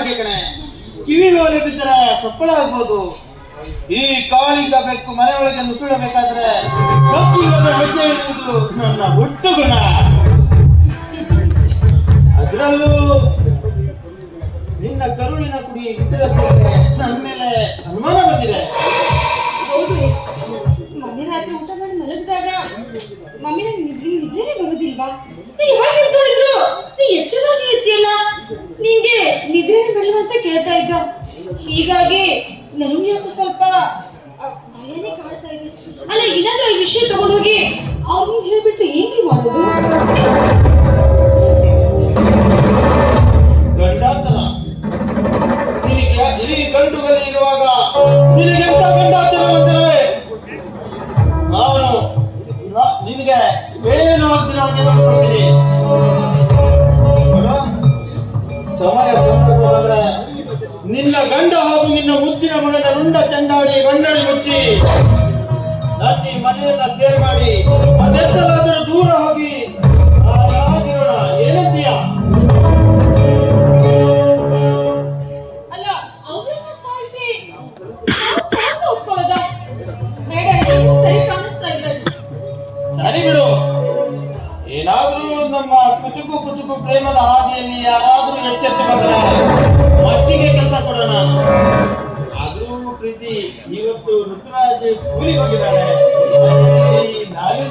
ಹಾಗೆ ಕಣೆ. ಓಲೆ ಬಿದ್ದರೆ ಸಪ್ಪಳ ಆಗ್ಬೋದು. ಈ ಕಾಳಿಂದ ಬೆಕ್ಕು ಮನೆ ಒಳಗೆ ನುಸುಳಬೇಕಾದ್ರೆ ಹೆಜ್ಜೆ ಇಡುವುದು ನನ್ನ ಒಟ್ಟು ಗುಣ. ಅದರಲ್ಲೂ ನಿನ್ನ ಕರುಳಿನ ಕುಡಿ ನನ್ನ ಮೇಲೆ ಅನುಮಾನ ಬಂದಿದೆ. ಮನೆ ರಾತ್ರಿ ಊಟ ಮಾಡಿ ಮಲಗಿದಾಗ ಮಮ್ಮಿ ನಿಮ್ಗೆ ಬೇರೆ ಹಾಕ್ತೀನಿ ಸಮಯ ಸಂದರ್ಭ ಆದ್ರೆ ನಿನ್ನ ಗಂಡ ಹಾಗೂ ನಿನ್ನ ಮುದ್ದಿನ ಮಗನ ರುಂಡ ಚಂಡಾಡಿ ಗಂಡಡಿ ಮುಚ್ಚಿ, ನದಿ ಮನೆಯನ್ನ ಸೇರ್ ಮಾಡಿ ಅದೆಲ್ಲ ಏನಾದರೂ ನಮ್ಮ ಕುಚುಕು ಕುಚುಕು ಪ್ರೇಮದ ಹಾದಿಯಲ್ಲಿ ಯಾರಾದರೂ ಎಚ್ಚೆತ್ತು ಬಂದರೆ ಮಚ್ಚಿಗೆ ಕೆಲಸ ಕೊಡೋಣ. ಆದರೂ ಪ್ರೀತಿ ಇವತ್ತು ಋತುರಾಜ್ ಸ್ಕೂಲಿಗೆ ಹೋಗಿದ್ದಾರೆ. ನಾವೇ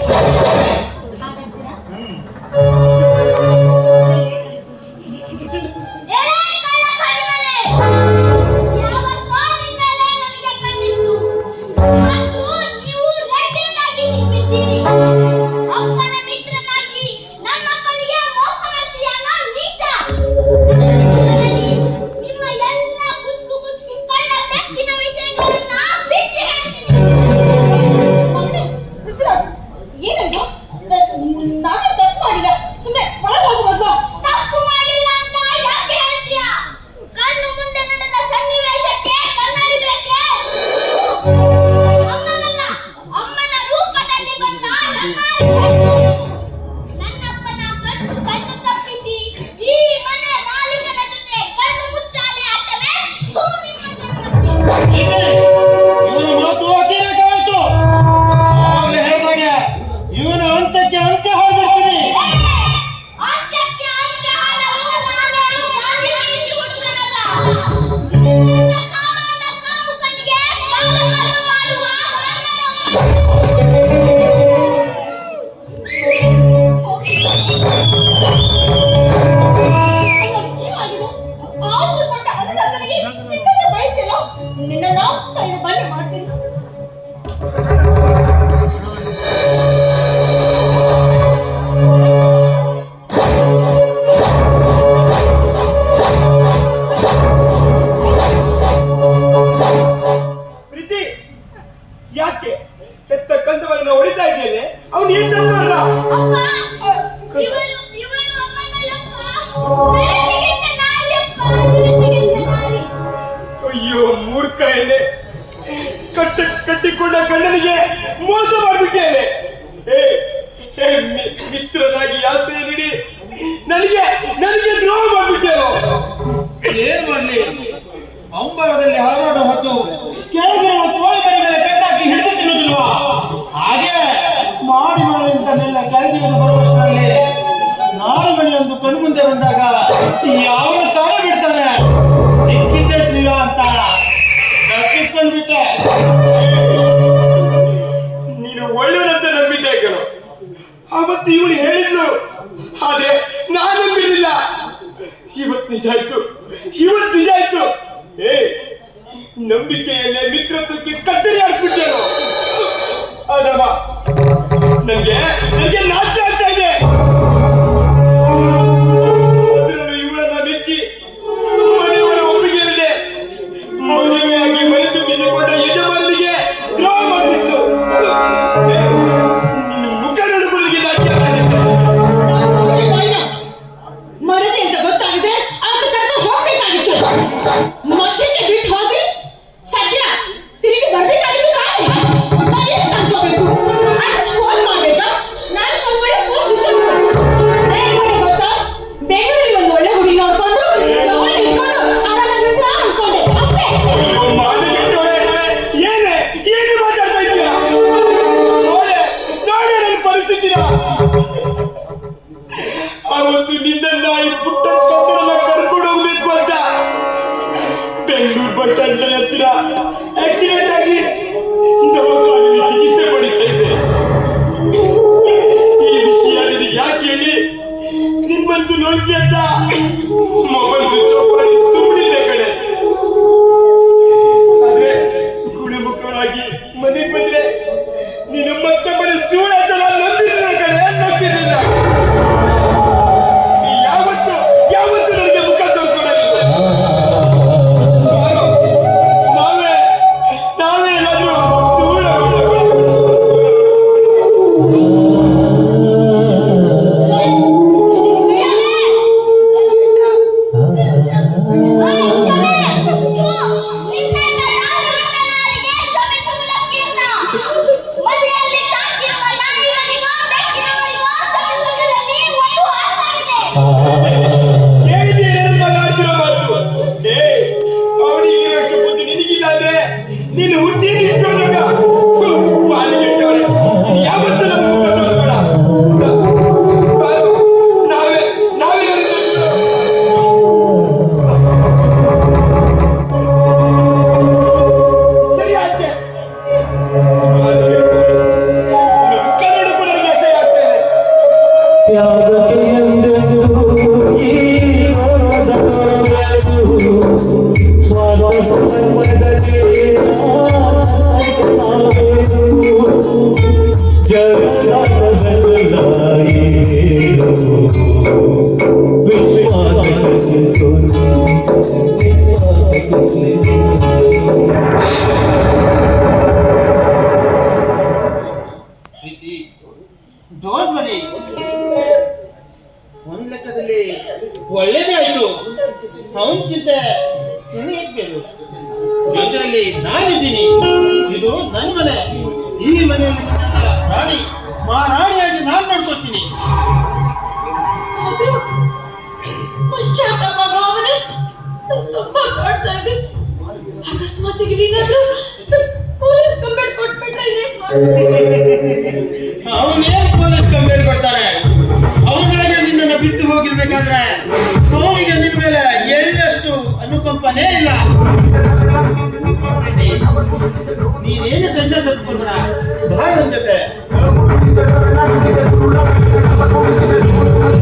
ಯಾತ್ರೆ ನೀಡಿ. ನನಗೆ ನನಗೆ ದ್ರೋಹ ಮಾಡಿಬಿಟ್ಟೆವು. ಏನ್ ಮಾಡಲಿ? ಅಂಬರದಲ್ಲಿ ಹಾರಾಟ ಹೊತ್ತು ಕೇಳಿದ್ರೆ ಕೋಳಿ ಮೇಲೆ ಕಟ್ಟಾಕಿ ಹಿಡಿದು ತಿನ್ನುವುದಿಲ್ವಾ ಹಾಗೆ ಮಾಡಿ ಮಾಡಿ ಅಂತನ್ನೆಲ್ಲ ಕೆಳಗಿನ ಬರುವಷ್ಟರಲ್ಲಿ ನಾಲ್ಕು ಒಂದು ಕಣ್ಣು ಮುಂದೆ ಬಂದಾಗ ಯಾವ ಕಾಲ ಬಿಡ್ತಾನೆ? ಅವತ್ತು ನಿನ್ನ ಪುಟ್ಟ ಕರ್ಕೊಂಡು ಹೋಗ್ಬೇಕು ಅಂತ? ಬೆಂಗಳೂರು ಬಸ್ ಸ್ಟ್ಯಾಂಡ್ ಹತ್ತಿರ ಆಕ್ಸಿಡೆಂಟ್ ಆಗಿ ದವಾಖಾನೆಯಲ್ಲಿ ಚಿಕಿತ್ಸೆ ಪಡಿತಾ ಇದ್ದೆ ಈ ವಿಷಯ ಯಾಕೆ ಹೇಳಿ? ನಿಮ್ಮ ಮನಸ್ಸು ನೋಯ್ತಿ ಅಂತ? ಮೊಬೈಲ್ ಸ್ವಿಚ್ ಅರ್ಥವಿದೆ ಕೇಳಿದ್ದೇನೆ ಮಗ ಒಂದ್ ಲೆಕ್ಕದಲ್ಲಿ ಒಳ್ಳೇದೇ ಆಯ್ತು ಅವನ್ ಚಿಂತೆ ಜೊತೆಯಲ್ಲಿ ನಾನಿದ್ದೀನಿ. ಇದು ನನ್ನ ಮನೆ. ಈ ಮನೆಯಲ್ಲಿ ರಾಣಿ ರಾಣಿ ಮಹಾರಾಣಿಯಾಗಿ ನಾನು ನೋಡ್ಕೊತೀನಿ ಪಶ್ಚಾತ್ತಾಪ ಭಾವನೆ ತುಂಬಾ ಕಾಡ್ತಾ ಇದೆ. ಅಕಸ್ಮಾತ್ ಏನಾದ್ರು ಪೊಲೀಸ್ ಕಂಪ್ಲೇಂಟ್ ಕೊಟ್ಬಿಟ್ರೆ? ಅವನೇನ್ ಪೊಲೀಸ್ ಕಂಪ್ಲೇಂಟ್ ಕೊಡ್ತಾರೆ ಅವನಿಗೆ ನಿನ್ನನ್ನು ಬಿಟ್ಟು ಹೋಗಿರ್ಬೇಕಾದ್ರೆ ಒಪ್ಪನೇ ಇಲ್ಲ ನೀನೇನು ಟೆನ್ಷನ್ ತೆಗೆದುಕೊಳ್ಬೇಡ ಬಾ ನನ್ನ ಜೊತೆ